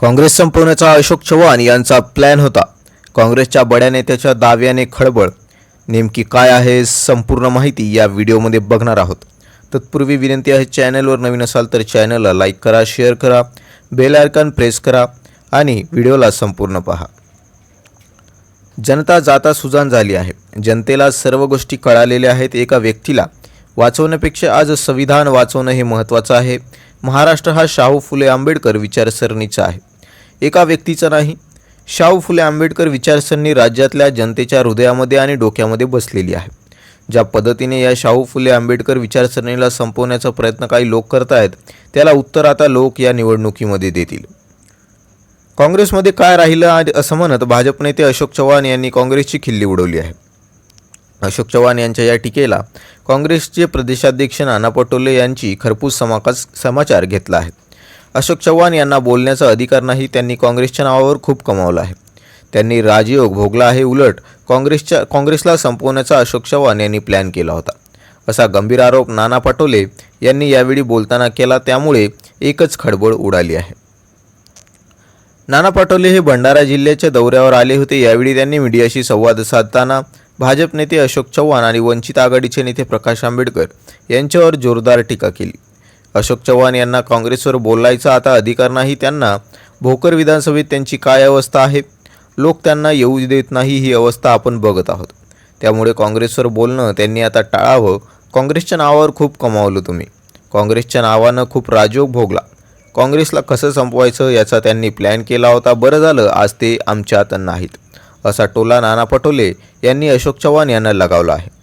काँग्रेस संपवण्याचा अशोक चव्हाण यांचा प्लॅन होता. काँग्रेसच्या बड्या नेत्याच्या दाव्याने खळबळ. नेमकी काय आहे संपूर्ण माहिती या व्हिडिओमध्ये बघणार आहोत. तत्पूर्वी विनंती आहे चॅनलवर नवीन असाल तर चॅनलला लाईक करा शेअर करा बेल आयकॉन प्रेस करा आणि व्हिडिओला संपूर्ण पहा. जनता जाता सुजान झाली आहे. जनतेला सर्व गोष्टी कळालेल्या आहेत एका व्यक्तीला. वाचवण्यापेक्षा आज संविधान वाचवणं हे महत्त्वाचं आहे. महाराष्ट्र हा शाहू फुले आंबेडकर विचारसरणीचा आहे. एका व्यक्तीचा नाही. शाहू फुले आंबेडकर विचारसरणी राज्यातल्या जनतेच्या हृदयामध्ये आणि डोक्यामध्ये बसलेली आहे. ज्या पद्धतीने या शाहू फुले आंबेडकर विचारसरणीला संपवण्याचा प्रयत्न काही लोक करत आहेत त्याला उत्तर आता लोक या निवडणुकीमध्ये देतील. काँग्रेसमध्ये काय राहिलं आज असं म्हणत भाजप नेते अशोक चव्हाण यांनी काँग्रेसची खिल्ली उडवली आहे. अशोक चव्हाण यांच्या या टीकेला काँग्रेसचे प्रदेशाध्यक्ष नाना पटोले यांची खरपूस समाकास समाचार घेतला आहे. अशोक चव्हाण यांना बोलण्याचा अधिकार नाही त्यांनी काँग्रेसच्या नावावर खूप कमावलं आहे. त्यांनी राजयोग भोगला आहे उलट काँग्रेसच्या काँग्रेसला संपवण्याचा अशोक चव्हाण यांनी प्लॅन केला होता. असा गंभीर आरोप नाना पटोले यांनी यावेळी बोलताना केला त्यामुळे एकच खळबळ उडाली आहे. नाना पटोले हे भंडारा जिल्ह्याच्या दौऱ्यावर आले होते. यावेळी त्यांनी मीडियाशी संवाद साधताना भाजप नेते अशोक चव्हाण आणि वंचित आघाडीचे नेते प्रकाश आंबेडकर यांच्यावर जोरदार टीका केली. अशोक चव्हाण यांना काँग्रेसवर बोलायचा आता अधिकार नाही त्यांना. भोकर विधानसभेत त्यांची काय अवस्था आहे? लोक त्यांना येऊ देत नाही ही अवस्था आपण बघत आहोत. त्यामुळे काँग्रेसवर बोलणं त्यांनी आता टाळावं. काँग्रेसच्या नावावर खूप कमावलं तुम्ही. काँग्रेसच्या नावानं खूप राजयोग भोगला. काँग्रेसला कसं संपवायचं याचा त्यांनी प्लॅन केला होता. बरं झालं आज ते आमच्या हातात नाहीत. असा टोला नाना पटोले यांनी अशोक चव्हाण यांना लगावला आहे.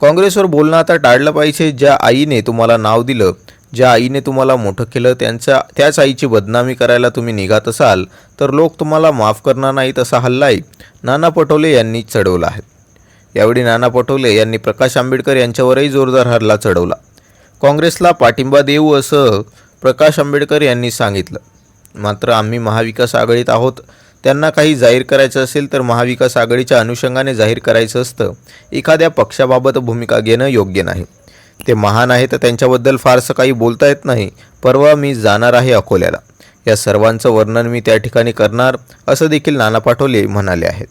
काँग्रेसवर बोलणं आता टाळलं पाहिजे. ज्या आईने तुम्हाला नाव दिलं ज्या आईने तुम्हाला मोठं केलं त्यांच्या त्याच आईची बदनामी करायला तुम्ही निघात असाल तर लोक तुम्हाला माफ करणार नाहीत असा हल्लाही नाना पटोले यांनी चढवला आहे. यावेळी नाना पटोले यांनी प्रकाश आंबेडकर यांच्यावरही जोरदार हल्ला चढवला. काँग्रेसला पाठिंबा देऊ असं प्रकाश आंबेडकर यांनी सांगितलं. मात्र आम्ही महाविकास आघाडीत आहोत त्यांना काही जाहीर करायचं असेल तर महाविकास आघाडीच्या अनुषंगाने जाहीर करायचं असतं. एखाद्या पक्षाबाबत भूमिका घेणं योग्य नाही. ते महान आहे तर त्यांच्याबद्दल फारसं काही बोलता येत नाही. परवा मी जाणार आहे अकोल्याला. या सर्वांचं वर्णन मी त्या ठिकाणी करणार असं देखील नाना पाटोले म्हणाले आहेत.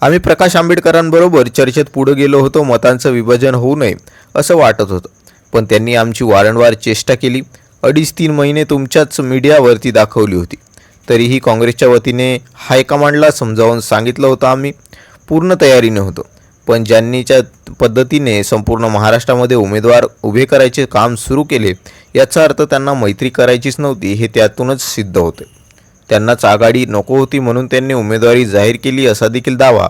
आम्ही प्रकाश आंबेडकरांबरोबर चर्चेत पुढे गेलो होतो मतांचं विभाजन होऊ नये असं वाटत होतं. पण त्यांनी आमची वारंवार चेष्टा केली. अडीच तीन महिने तुमच्याच मीडियावरती दाखवली होती. तरीही काँग्रेसच्या वतीने हायकमांडला समजावून सांगितलं होतं आम्ही. पूर्ण तयारीने होतो. पण ज्यांनीच्या पद्धतीने संपूर्ण महाराष्ट्रामध्ये उमेदवार उभे करायचे काम सुरू केले याचा अर्थ त्यांना मैत्री करायचीच नव्हती हे त्यातूनच सिद्ध होते. त्यांनाच आघाडी नको होती म्हणून त्यांनी उमेदवारी जाहीर केली असा देखील दावा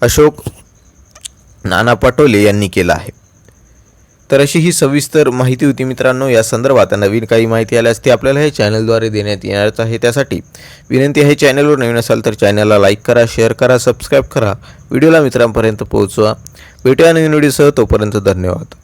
अशोक नाना पटोले यांनी केला आहे. तर अशी ही सविस्तर माहिती होती मित्रांनो. या संदर्भात नवीन काही माहिती आल्यास ती आपल्याला हे चॅनलद्वारे देण्यात येणारच आहे. त्यासाठी विनंती आहे चॅनलवर नवीन असाल तर चॅनलला लाईक करा शेअर करा सबस्क्राईब करा. व्हिडिओला मित्रांपर्यंत पोहोचवा. भेटूया नवीन व्हिडिओसह तोपर्यंत धन्यवाद.